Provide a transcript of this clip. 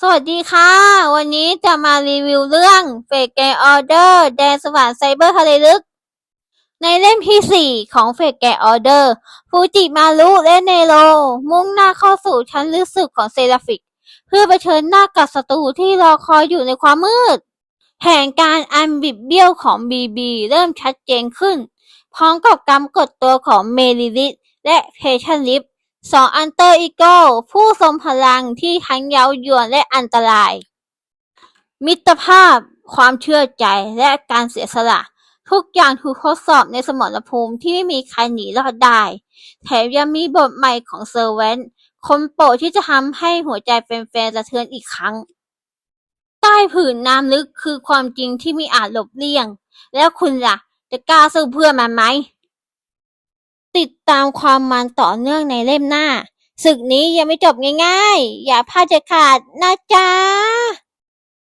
สวัสดีค่ะ วันนี้จะมารีวิวเรื่องเฟกแกออเดอร์แดนสวรรค์ไซเบอร์ทะเลลึก ในเล่มที่ 4 ของเฟกแกออเดอร์ฟูจิมารุและเนโร มุ่งหน้าเข้าสู่ชั้นลึกสุดของเซราฟิก เพื่อเผชิญหน้ากับศัตรูที่รอคอยอยู่ในความมืด แผนการอันบิดเบี้ยวของบีบีเริ่มชัดเจนขึ้น พร้อมกับกำกดตัวของเมลิลิตและเพชันลิฟ สองอันเตอร์อีโก้ผู้ทรงพลังที่ทั้งเย้ายวนและอันตราย มิตรภาพ ความเชื่อใจและการเสียสละ ทุกอย่างถูกทดสอบในสมรภูมิที่ไม่มีใครหนีรอดได้ แถมยังมีบทใหม่ของเซอร์เวนคนโปรดที่จะทำให้หัวใจแฟนๆสะเทือนอีกครั้ง ใต้ผืนน้ำลึกคือความจริงที่ไมีอาจหลบเลี่ยง แล้วคุณล่ะ จะกล้าสู้เพื่อมันไหม ติดตามความมันต่อเนื่องในเล่มหน้าศึกนี้ยังไม่จบง่ายๆ อย่าพลาดจะขาดนะจ๊ะ